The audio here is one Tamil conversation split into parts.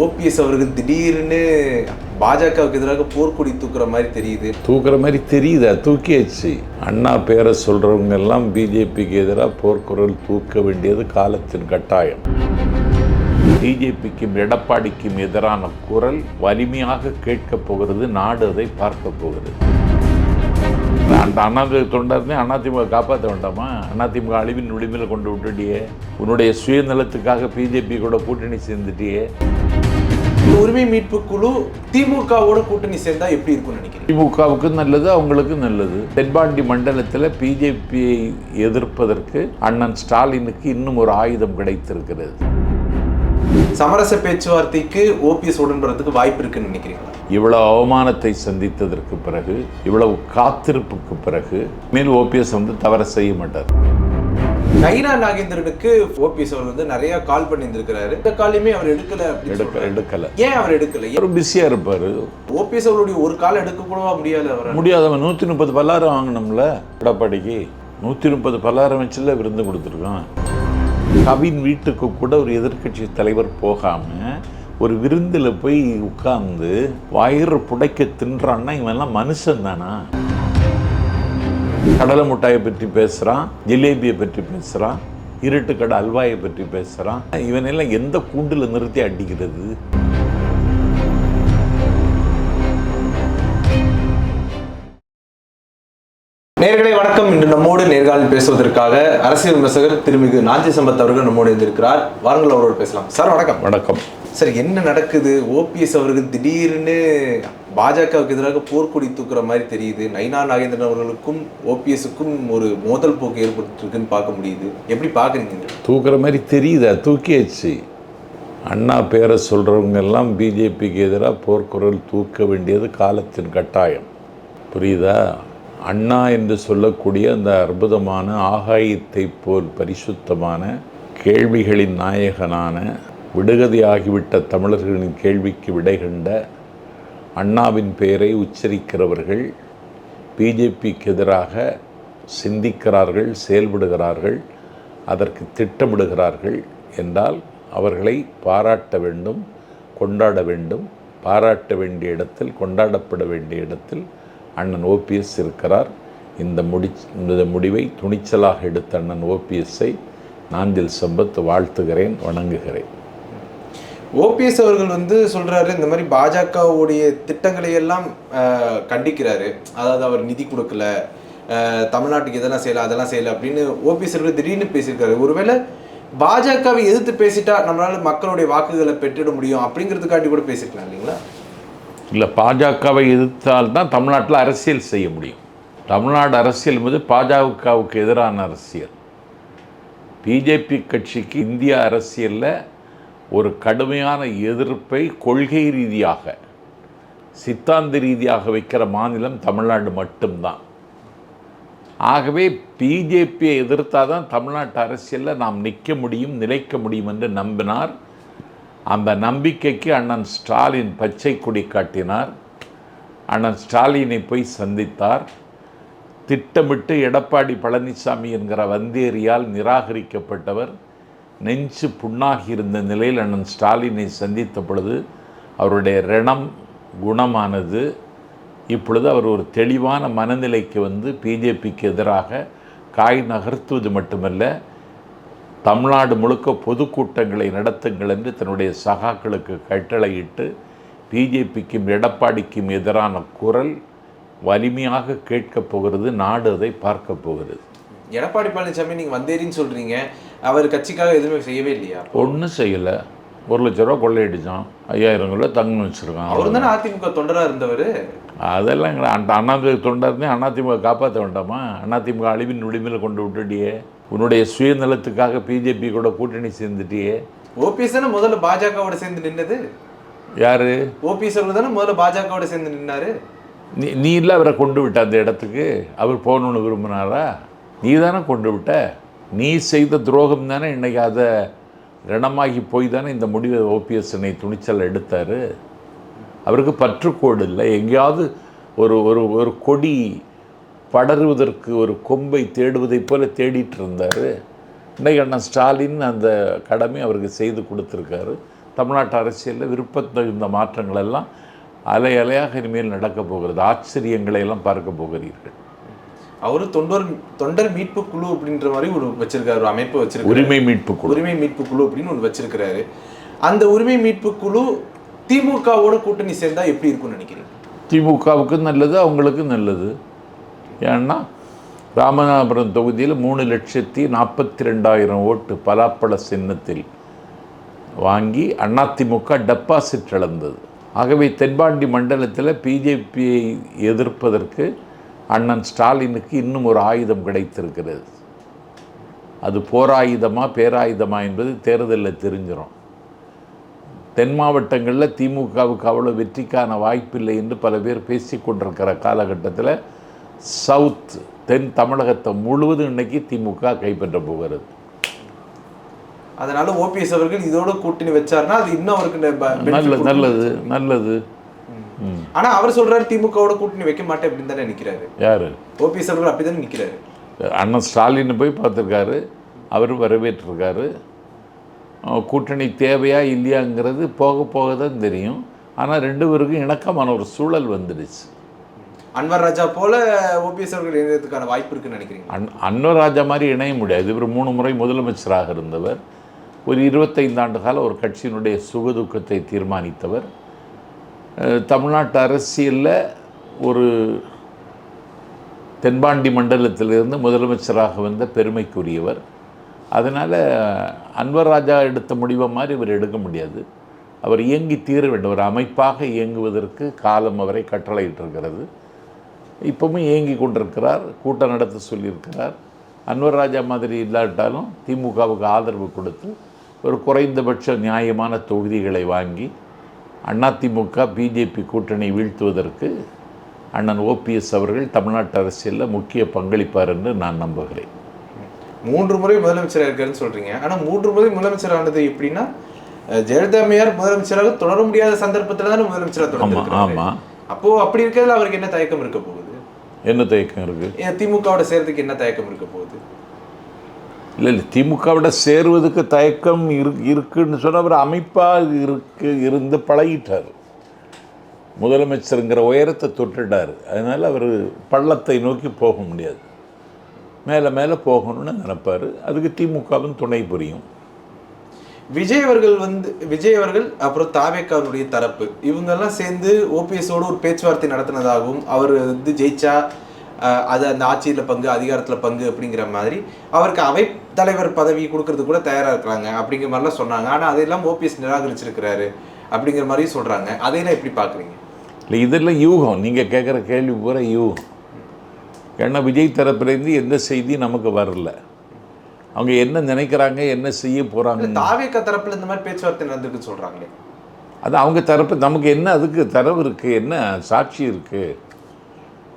ஓபிஎஸ் அவருக்கு திடீர்னு பாஜகவுக்கு எதிராக போர்க்கொடி தூக்குற மாதிரி தெரியுது. தூக்குற மாதிரி தெரியுதா? தூக்கியாச்சு. அண்ணா பேரை சொல்றவங்க எல்லாம் பிஜேபிக்கு எதிராக போர்க்குரல் தூக்க வேண்டியது காலத்தின் கட்டாயம். பிஜேபிக்கும் எடப்பாடிக்கும் எதிரான குரல் வலிமையாக கேட்கப் போகிறது நாடு அதை பார்க்க போகிறது. அந்த அண்ணாதிமுக தொண்டர்னே அதிமுக காப்பாற்ற வேண்டாமா? அதிமுக அழிவின் விளிம்பில் கொண்டு விட்டுட்டியே. உன்னுடைய சுயநலத்துக்காக பிஜேபி கூட கூட்டணி சேர்ந்துட்டியே. உரிமை மீட்பு குழு திமுகவோட கூட்டணி சேர்ந்தா எப்படி இருக்கும்னு நினைக்கிறீங்க? திமுகவுக்கு நல்லது அவங்களுக்கு நல்லது. தென்பாண்டி மண்டலத்தில் பிஜேபியை எதிர்ப்பதற்கு அண்ணன் ஸ்டாலினுக்கு இன்னும் ஒரு ஆயுதம் கிடைத்திருக்கிறது. சமரச பேச்சுவார்த்தைக்கு ஓபிஎஸ் உடன்படுறதுக்கு வாய்ப்பு இருக்குன்னு நினைக்கிறீங்களா? இவ்வளவு அவமானத்தை சந்தித்ததற்கு பிறகு இவ்வளவு காத்திருப்புக்கு பிறகு மேல் ஓபிஎஸ் வந்து தவற செய்ய மாட்டார். நயினா நாகேந்திரனுக்கு ஓபிஎஸ் அவர் வந்து நிறைய கால் பண்ணியிருந்திருக்கிறாரு. இந்த காலையுமே அவர் எடுக்கல. எடுக்கல. ஏன் அவர் எடுக்கல? அவரும் பிஸியா இருப்பாரு. ஓபிஎஸ் அவருடைய ஒரு கால் எடுக்க கூடவா முடியாது அவர் முடியாதவன் நூற்றி முப்பது பல்லாயிரம் வாங்கினோம்ல எடப்பாடிக்கு. நூற்றி முப்பது பல்லாயிரம் வச்சுல விருந்து கொடுத்துருக்கோம் கவின் வீட்டுக்கு கூட ஒரு எதிர்க்கட்சி தலைவர் போகாம ஒரு விருந்தில் போய் உட்கார்ந்து வயிறு புடைக்க தின்றான்னா இவன்லாம் மனுஷன் தானா கடலை மிட்டாயை பற்றி பேசுகிறான் ஜிலேபியை பற்றி பேசுகிறான் இருட்டுக்கடை அல்வாயை பற்றி பேசுகிறான் இவனெல்லாம் எந்த கூண்டில் நிறுத்தி அடிக்கிறது? நேர்களை வணக்கம். இன்று நம்மோடு நேர்காணல் பேசுவதற்காக அரசியல் விமர்சகர் திருமிகு நாஞ்சி சம்பத் அவர்கள் நம்மோடு இருந்திருக்கிறார் வாருங்கள் அவரோடு பேசலாம். சார் வணக்கம். வணக்கம். சார் என்ன நடக்குது? ஓபிஎஸ் அவர்கள் திடீர்னு பாஜகவுக்கு எதிராக போர்க்கொடி தூக்குற மாதிரி தெரியுது. நைனா நாகேந்திரன் அவர்களுக்கும் ஓபிஎஸ்க்கும் ஒரு மோதல் போக்கு ஏற்பட்டுருக்குன்னு பார்க்க முடியுது. எப்படி பார்க்குறீங்க தூக்குற மாதிரி தெரியுதா? தூக்கியாச்சு. அண்ணா பேரை சொல்கிறவங்க எல்லாம் பிஜேபிக்கு எதிராக போர்க்குரல் தூக்க வேண்டியது காலத்தின் கட்டாயம். புரியுதா? அண்ணா என்று சொல்லக்கூடிய அந்த அற்புதமான ஆகாயத்தை போல் பரிசுத்தமான கேள்விகளின் நாயகனான விடுகதையாகிவிட்ட தமிழர்களின் கேள்விக்கு விடை கண்ட அண்ணாவின் பெயரை உச்சரிக்கிறவர்கள் பிஜேபிக்கு எதிராக சிந்திக்கிறார்கள் செயல்படுகிறார்கள் அதற்கு திட்டமிடுகிறார்கள் என்றால் அவர்களை பாராட்ட வேண்டும் கொண்டாட வேண்டும். பாராட்ட வேண்டிய இடத்தில் கொண்டாடப்பட வேண்டிய இடத்தில் அண்ணன் ஓபிஎஸ் இருக்கிறார். இந்த முடி இந்த முடிவை துணிச்சலாக எடுத்த அண்ணன் ஓபிஎஸ்ஸை நாந்தில் சம்பத் வாழ்த்துகிறேன் வணங்குகிறேன். ஓபிஎஸ் அவர்கள் வந்து சொல்கிறாரு இந்த மாதிரி பாஜகவுடைய திட்டங்களை எல்லாம் கண்டிக்கிறாரு. அதாவது அவர் நிதி கொடுக்கல தமிழ்நாட்டுக்கு இதெல்லாம் செய்யலை அதெல்லாம் செய்யலை அப்படின்னு ஓபிஎஸ் அவர்கள் திடீர்னு பேசியிருக்காரு. ஒருவேளை பாஜகவை எதிர்த்து பேசிட்டா நம்மளால மக்களுடைய வாக்குகளை பெற்றிட முடியும் அப்படிங்கிறதுக்காண்டி கூட பேசிக்கலாம் இல்லைங்களா? இல்லை பாஜகவை எதிர்த்தால் தான் தமிழ்நாட்டில் அரசியல் செய்ய முடியும். தமிழ்நாடு அரசியல் என்பது பாஜகவுக்கு எதிரான அரசியல். பிஜேபி கட்சிக்கு இந்திய அரசியலில் ஒரு கடுமையான எதிர்ப்பை கொள்கை ரீதியாக சித்தாந்த ரீதியாக வைக்கிற மாநிலம் தமிழ்நாடு மட்டும்தான். ஆகவே பிஜேபியை எதிர்த்தால் தான் தமிழ்நாட்டு அரசியலில் நாம் நிற்க முடியும் நிலைக்க முடியும் என்று நம்பினார். அந்த நம்பிக்கைக்கு அண்ணன் ஸ்டாலின் பச்சை கொடி காட்டினார். அண்ணன் ஸ்டாலினை போய் சந்தித்தார். திட்டமிட்டு எடப்பாடி பழனிசாமி என்கிற வந்தேரியால் நிராகரிக்கப்பட்டவர். நெஞ்சு புண்ணாகி இருந்த நிலையில் அண்ணன் ஸ்டாலினை சந்தித்த பொழுது அவருடைய ரணம் குணமானது. இப்பொழுது அவர் ஒரு தெளிவான மனநிலைக்கு வந்து பிஜேபிக்கு எதிராக காய் நகர்த்துவது மட்டுமல்ல தமிழ்நாடு முழுக்க பொதுக்கூட்டங்களை நடத்துங்கள் என்று தன்னுடைய சகாக்களுக்கு கட்டளையிட்டு பிஜேபிக்கும் எடப்பாடிக்கும் எதிரான குரல் வலிமையாக கேட்கப் போகிறது நாடு அதை பார்க்க போகிறது. எடப்பாடி பழனிசாமி நீங்கள் வந்தேரின்னு சொல்கிறீங்க அவர் கட்சிக்காக எதுவுமே செய்யவே இல்லையா? ஒன்றும் செய்யலை. ஒரு லட்ச ரூபா கொள்ளையடிச்சான். ஐயாயிரம் கிலோ தங்கம் வச்சுருக்கான். அவர் தானே அதிமுக தொண்டரா இருந்தவர்? அதெல்லாம் அந்த அண்ணாதிமுக தொண்டர்னே அதிமுக காப்பாற்ற வேண்டாமா? அதிமுக அழிவின் விளிம்பில் கொண்டு விட்டுட்டியே. உன்னுடைய சுயநலத்துக்காக பிஜேபி கூட கூட்டணி சேர்ந்துட்டியே. ஓபிஎஸ் தானே முதல்ல பாஜகவோட சேர்ந்து நின்னது? யாரு? ஓபிஎஸ் அவர்கள் தானே முதல்ல பாஜகவோட சேர்ந்து நின்னாரு? நீ நீ இல்லை அவரை கொண்டு விட்ட அந்த இடத்துக்கு. அவர் போகணுன்னு விரும்பினாரா? நீ தானே கொண்டு விட்ட. நீ செய்த துரோகம் தானே இன்றைக்கி அதை ரணமாகி போய் தானே இந்த முடிவை ஓபிஎஸ் என்னை துணிச்சல் எடுத்தார். அவருக்கு பற்றுக்கோடு இல்லை. எங்கேயாவது ஒரு ஒரு ஒரு கொடி படருவதற்கு ஒரு கொம்பை தேடுவதைப் போல தேடிட்டு இருந்தார். இன்றைக்கி அண்ணன் ஸ்டாலின் அந்த கடமை அவருக்கு செய்து கொடுத்துருக்காரு. தமிழ்நாட்டு அரசியலில் விருப்பத்தகுந்த மாற்றங்கள் எல்லாம் அலை அலையாக இனிமேல் நடக்கப் போகிறது. ஆச்சரியங்களை எல்லாம் பார்க்க போகிறீர்கள். அவரு தொண்டர் தொண்டர் மீட்பு குழு அப்படின்ற மாதிரி ஒரு வச்சிருக்காரு ஒரு அமைப்பு வச்சிருக்காரு. உரிமை மீட்பு குழு. உரிமை மீட்பு குழு அப்படின்னு ஒன்று வச்சிருக்கிறாரு. அந்த உரிமை மீட்பு குழு திமுகவோட கூட்டணி சேர்ந்தா எப்படி இருக்கும்னு நினைக்கிறீங்க? திமுகவுக்கு நல்லது அவங்களுக்கு நல்லது. ஏன்னா ராமநாதபுரம் தொகுதியில் மூணு லட்சத்தி நாற்பத்தி ரெண்டாயிரம் ஓட்டு பலாப்பழ சின்னத்தில் வாங்கி அதிமுக டெபாசிட் இழந்தது. ஆகவே தென்பாண்டி மண்டலத்தில் பிஜேபியை எதிர்ப்பதற்கு அண்ணன் ஸ்டாலினுக்கு இன்னும் ஒரு ஆயுதம் கிடைத்திருக்கிறது. அது போராயுதமா பேராயுதமா என்பது தேர்தலில் தெரிஞ்சிடும் தென் மாவட்டங்களில் திமுகவுக்கு அவ்வளோ வெற்றிக்கான வாய்ப்பில்லை என்று பல பேர் பேசி கொண்டிருக்கிற காலகட்டத்தில் சவுத் தென் தமிழகத்தை முழுவதும் இன்னைக்கு திமுக கைப்பற்ற போகிறது. அதனால ஓபிஎஸ் அவர்கள் இதோட கூட்டணி வச்சாருன்னா அது இன்னும் அவருக்கு. நல்லது நல்லது ம் ஆனா அவர் சொல்றாரு திமுகவோட கூட்டணி வைக்க மாட்டேன் அப்படின்னு தானே நிக்கிறாரு. யார்? ஓபிஎஸ் அவர்கள் அப்படிதானே நிக்கிறாரு. அண்ணன் ஸ்டாலின் போய் பார்த்துருக்காரு. அவரும் வரவேற்றிருக்காரு. கூட்டணி தேவையா இல்லையாங்கிறது போக போக தான் தெரியும். ஆனால் ரெண்டு பேருக்கும் இணக்கமான ஒரு சூழல் வந்துடுச்சு. அன்வர் ராஜா போல ஓபிஎஸ் அவர்கள் இணையத்துக்கான வாய்ப்பு இருக்குன்னு நினைக்கிறீங்க? அன் அன்வர் ராஜா மாதிரி இணைய முடியாது. இவர் மூணு முறை முதலமைச்சராக இருந்தவர். ஒரு இருபத்தைந்து ஆண்டு காலம் ஒரு கட்சியினுடைய சுகதுக்கத்தை தீர்மானித்தவர். தமிழ்நாட்டு அரசியலில் ஒரு தென்பாண்டி மண்டலத்திலிருந்து முதலமைச்சராக வந்த பெருமைக்குரியவர். அதனால் அன்வர் ராஜா எடுத்த முடிவை மாதிரி இவர் எடுக்க முடியாது. அவர் இயங்கி தீர வேண்டும். ஒரு அமைப்பாக இயங்குவதற்கு காலம் அவரை கட்டளையிட்டிருக்கிறது. இப்பவும் இயங்கி கொண்டிருக்கிறார் கூட்டம் நடத்த சொல்லியிருக்கிறார். அன்வர் ராஜா மாதிரி இல்லாட்டாலும் திமுகவுக்கு ஆதரவு கொடுத்து ஒரு குறைந்தபட்ச நியாயமான தொகுதிகளை வாங்கி அதிமுக பிஜேபி கூட்டணி வீழ்த்துவதற்கு அண்ணன் ஓபிஎஸ் அவர்கள் தமிழ்நாட்டு அரசியலில் முக்கிய பங்களிப்பார் என்று நான் நம்புகிறேன். மூன்று முறை முதலமைச்சராக இருக்காருன்னு சொல்றீங்க. ஆனா மூன்று முறை முதலமைச்சர் ஆனது எப்படின்னா அஹ், ஜெயலலிதா அம்மையார் முதலமைச்சராக தொடர முடியாத சந்தர்ப்பத்துல தானே முதலமைச்சராக தொடர்ந்து ஆமாம் அப்போ அப்படி இருக்கிறதுல அவருக்கு என்ன தயக்கம் இருக்க போகுது? என்ன தயக்கம் இருக்குது திமுகவோட சேர்றதுக்கு என்ன தயக்கம் இருக்க போகுது? இல்லை இல்லை திமுகவிட சேருவதுக்கு தயக்கம் இரு இருக்குன்னு சொன்னால் அவர் அமைப்பாக இருக்கு இருந்து பழகிட்டார். முதலமைச்சருங்கிற உயரத்தை தொட்டுட்டார். அதனால் அவர் பள்ளத்தை நோக்கி போக முடியாது. மேலே மேலே போகணும்னு நினைப்பார். அதுக்கு திமுகவும் துணை புரியும். விஜய் அவர்கள் வந்து விஜய் அவர்கள் அப்புறம் தாவேக்காவுடைய தரப்பு. இவங்கெல்லாம் சேர்ந்து ஓபிஎஸோடு ஒரு பேச்சுவார்த்தை நடத்தினதாகவும் அவர் வந்து ஜெயிச்சா அது அந்த ஆட்சியில பங்கு அதிகாரத்துல பங்கு அப்படிங்கிற மாதிரி அவருக்கு அவை தலைவர் பதவி கொடுக்கறதுக்கு கூட தயாரா இருக்கிறாங்க அப்படிங்கிற மாதிரிலாம் சொன்னாங்க. ஆனா அதையெல்லாம் ஓபிஎஸ் நிராகரிச்சிருக்கிறாரு அப்படிங்கிற மாதிரி சொல்றாங்க. அதையெல்லாம் எப்படி பாக்குறீங்க இல்லை இதெல்லாம் யூகம். நீங்கள் கேட்குற கேள்வி பூரா யூகம். ஏன்னா விஜய் தரப்புலேருந்து எந்த செய்தியும் நமக்கு வரல. அவங்க என்ன நினைக்கிறாங்க என்ன செய்ய போகிறாங்க தாவேக்கா தரப்புல இந்த மாதிரி பேச்சுவார்த்தை நடந்திருக்குன்னு சொல்றாங்களே. அது அவங்க தரப்பு நமக்கு என்ன அதுக்கு தரவு இருக்குது என்ன சாட்சி இருக்குது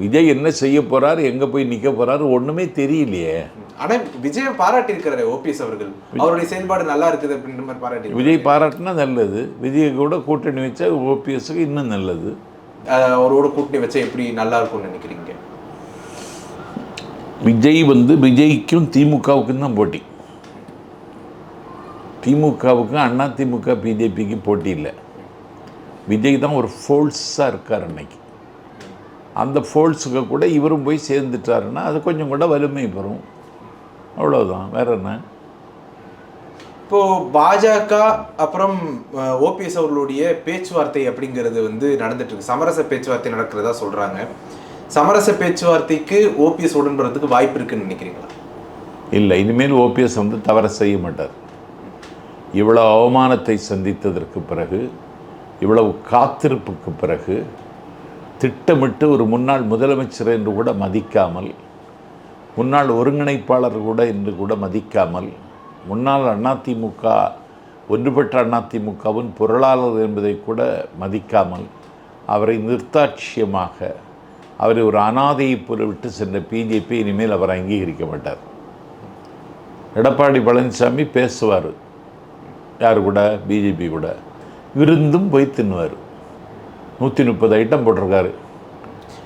விஜய் என்ன செய்ய போகிறாரு எங்கே போய் நிற்க போகிறாரு ஒன்றுமே தெரியலையே. ஆனா விஜயை பாராட்டி இருக்கிறாரு ஓபிஎஸ் அவர்கள். அவருடைய செயல்பாடு நல்லா இருக்குது அப்படின்ற மாதிரி பாராட்டி விஜய் பாராட்டினா நல்லது. விஜய் கூட கூட்டணி வச்சா ஓபிஎஸ்க்கு இன்னும் நல்லது. அவரோட கூட்டணி வச்சா எப்படி நல்லா இருக்கும்னு நினைக்கிறீங்க? விஜய் வந்து விஜய்க்கும் திமுகவுக்கும் தான் போட்டி. திமுகவுக்கும் அண்ணா திமுக பிஜேபிக்கும் போட்டி இல்லை. விஜய் தான் ஒரு ஃபோல்ஸாக இருக்கார் அன்னைக்கு. அந்த ஃபோல்ஸுக்கு கூட இவரும் போய் சேர்ந்துட்டாருன்னா அது கொஞ்சம் கூட வலிமை பெறும். அவ்வளோதான் வேற என்ன? இப்போ பாஜக அப்புறம் ஓபிஎஸ் அவர்களுடைய பேச்சுவார்த்தை அப்படிங்கிறது வந்து நடந்துட்டு இருக்கு சமரச பேச்சுவார்த்தை நடக்கிறதா சொல்றாங்க. சமரச பேச்சுவார்த்தைக்கு ஓபிஎஸ் உடன்படுறதுக்கு வாய்ப்பு இருக்குன்னு நினைக்கிறீங்களா? இல்லை இனிமேல் ஓபிஎஸ் வந்து தவற செய்ய மாட்டார். இவ்வளோ அவமானத்தை சந்தித்ததற்கு பிறகு இவ்வளவு காத்திருப்புக்கு பிறகு திட்டமிட்டு ஒரு முன்னாள் முதலமைச்சர் என்று கூட மதிக்காமல் முன்னாள் ஒருங்கிணைப்பாளர் கூட என்று கூட மதிக்காமல் முன்னாள் அதிமுக ஒன்றுபட்ட அதிமுகவின் பொருளாளர் என்பதை கூட மதிக்காமல் அவரை நிர்த்தாட்சியமாக அவரை ஒரு அனாதையை போல விட்டு சென்ற பிஜேபி இனிமேல் அவர் அங்கீகரிக்க மாட்டார். எடப்பாடி பழனிசாமி பேசுவார். யார் கூட? பிஜேபி கூட. விருந்தும் போய் தின்னுவார். நூற்றி முப்பது ஐட்டம் போட்டிருக்காரு.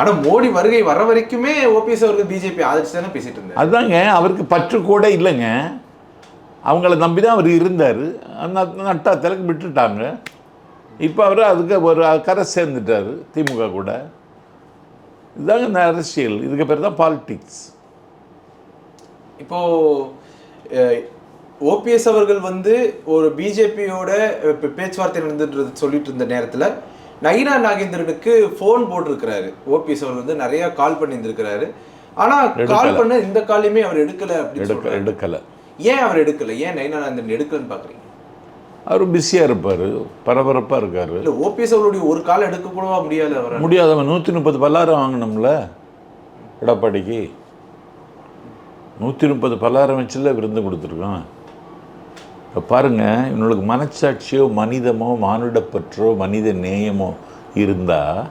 ஆனா மோடி வருகை வர வரைக்குமே ஓபிஎஸ் அவர்கள் பிஜேபி ஆதரிச்சு தானே பேசிட்டு இருந்தாரு. அதுதாங்க அவருக்கு பற்று கூட இல்லைங்க. அவங்கள நம்பி தான் அவர் இருந்தார். நட்டாத்தலுக்கு விட்டுட்டாங்க. இப்போ அவர் அதுக்கு ஒரு கரை சேர்ந்துட்டார் திமுக கூட. இதுதாங்க இந்த அரசியல். இதுக்கு பேர் தான் பாலிடிக்ஸ் இப்போ ஓபிஎஸ் அவர்கள் வந்து ஒரு பிஜேபியோட பேச்சுவார்த்தை நடந்துட்டு சொல்லிட்டு இருந்த நேரத்துல நயினா நாகேந்திரனுக்கு ஃபோன் போட்டிருக்கிறாரு. ஓபிஎஸ் அவர் வந்து நிறைய கால் பண்ணியிருந்திருக்கிறாரு. ஆனா கால். பண்ண இந்த காலையுமே அவர் எடுக்கல அப்படின்னு எடுக்கலை. ஏன் அவர் எடுக்கல? ஏன் நயினா நாகேந்திரன் எடுக்கலன்னு பாக்குறீங்க? அவர் பிஸியாக இருப்பார். பரபரப்பாக இருக்கார். இல்ல ஓபிஎஸ் அவருடைய ஒரு கால் எடுக்க கூடவா முடியாது அவர் முடியாதவன். நூற்றி முப்பது பல்லாயிரம் வாங்கினோம்ல எடப்பாடிக்கு. நூற்றி முப்பது பல்லாயிரம் வச்சுல விருந்து கொடுத்துருக்கோம் இப்போ பாருங்கள் இவனுக்கு மனச்சாட்சியோ மனிதமோ மானுடப்பற்றோ மனித நேயமோ இருந்தால்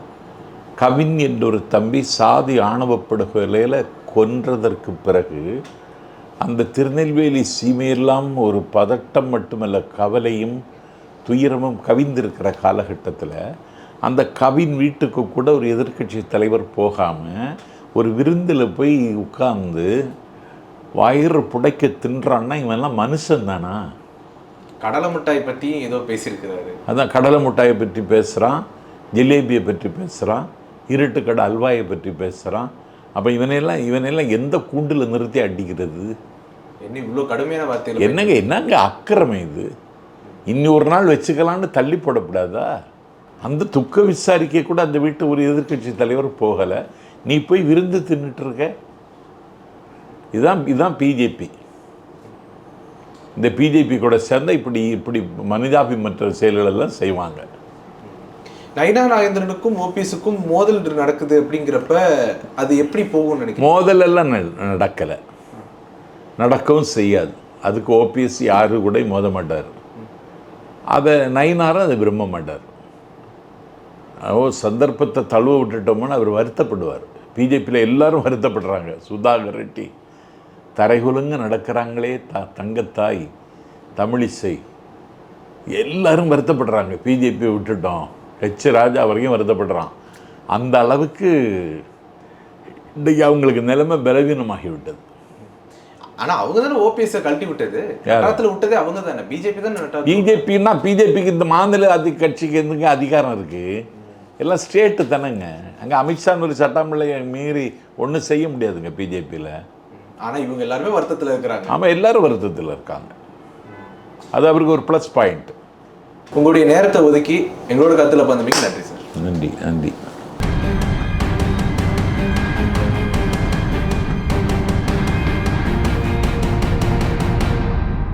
கவின் என்ற ஒரு தம்பி சாதி ஆணவப்படுகையில் கொன்றதற்கு பிறகு அந்த திருநெல்வேலி சீமையெல்லாம் ஒரு பதட்டம் மட்டுமல்ல கவலையும் துயரமும் கவிந்திருக்கிற காலகட்டத்தில் அந்த கவின் வீட்டுக்கு கூட ஒரு எதிர்க்கட்சி தலைவர் போகாமல் ஒரு விருந்தில் போய் உட்கார்ந்து வயிறு புடைக்க தின்றான்னா இவன்லாம் மனுஷன் தானா? கடலை மிட்டாய் பத்தி ஏதோ பேசியிருக்கிறாரு. அதான் கடலை மிட்டாயை பற்றி பேசுகிறான் ஜிலேபியை பற்றி பேசுகிறான் இருட்டுக்கடை அல்வாயை பற்றி பேசுகிறான் அப்போ இவனையெல்லாம் இவனையெல்லாம் எந்த கூண்டில் நிறுத்தி அடிக்கிறது? என்ன இவ்வளவு கடுமையான வார்த்தைகள் என்னங்க என்னங்க அக்கிரமம் இது? இன்னி ஒரு நாள் வச்சுக்கலான்னு தள்ளி போடக்கூடாதா? அந்த துக்க விசாரிக்க கூட அந்த வீட்டு ஒரு எதிர்க்கட்சி தலைவர் போகலை. நீ போய் விருந்து தின்னுட்டு இருக்க. இதான் இதுதான் பிஜேபி. இந்த பிஜேபி கூட சேர்ந்தா இப்படி இப்படி மனிதாபிமற்ற செயல்கள் எல்லாம் செய்வாங்க. நயினா நாகேந்திரனுக்கும் ஓபிஎஸ்க்கும் மோதல் நடக்குது அப்படிங்கிறப்ப அது எப்படி போகும்னு நினைக்கிறேன் மோதலெல்லாம் ந- நடக்கலை. நடக்கவும் செய்யாது. அதுக்கு ஓபிஎஸ் யாரு கூட மோத மாட்டார். அதை நயினாரும் அதை விரும்ப மாட்டார். ஓ சந்தர்ப்பத்தை தழுவ விட்டுட்டோம்னு அவர் வருத்தப்படுவார். பிஜேபியில் எல்லாரும் வருத்தப்படுறாங்க. சுதாகர் ரெட்டி. தரைகுலுங்க நடக்கிறாங்களே த தங்கத்தாய் தமிழிசை. எல்லாரும் வருத்தப்படுறாங்க. பிஜேபி விட்டுட்டோம். ஹெச் ராஜா வரைக்கும் வருத்தப்படுறான். அந்த அளவுக்கு இன்றைக்கு அவங்களுக்கு நிலைமை பலவீனமாகி விட்டது ஆனா அவங்க தானே ஓபிஎஸ் கழட்டி விட்டது. நட்டாத்துல விட்டதே அவங்க தானே பிஜேபி தானே பிஜேபின்னா பிஜேபிக்கு இந்த மாநில அதி கட்சிக்கு எதுங்க அதிகாரம் இருக்குது எல்லாம் ஸ்டேட்டு தானேங்க. அங்கே அமித்ஷான்னு ஒரு சட்டமலையை மீறி ஒன்றும் செய்ய முடியாதுங்க பிஜேபியில் ஆனா இவங்க எல்லாருமே வருத்தத்துல இருக்கிறாங்க. ஆமாம் எல்லாரும் வருத்தத்தில் இருக்காங்க. அது அவருக்கு ஒரு ப்ளஸ் பாயிண்ட் உங்களுடைய நேரத்தை ஒதுக்கி எங்களோட கருத்துல பந்தமைக்கு நன்றி சார் நன்றி நன்றி.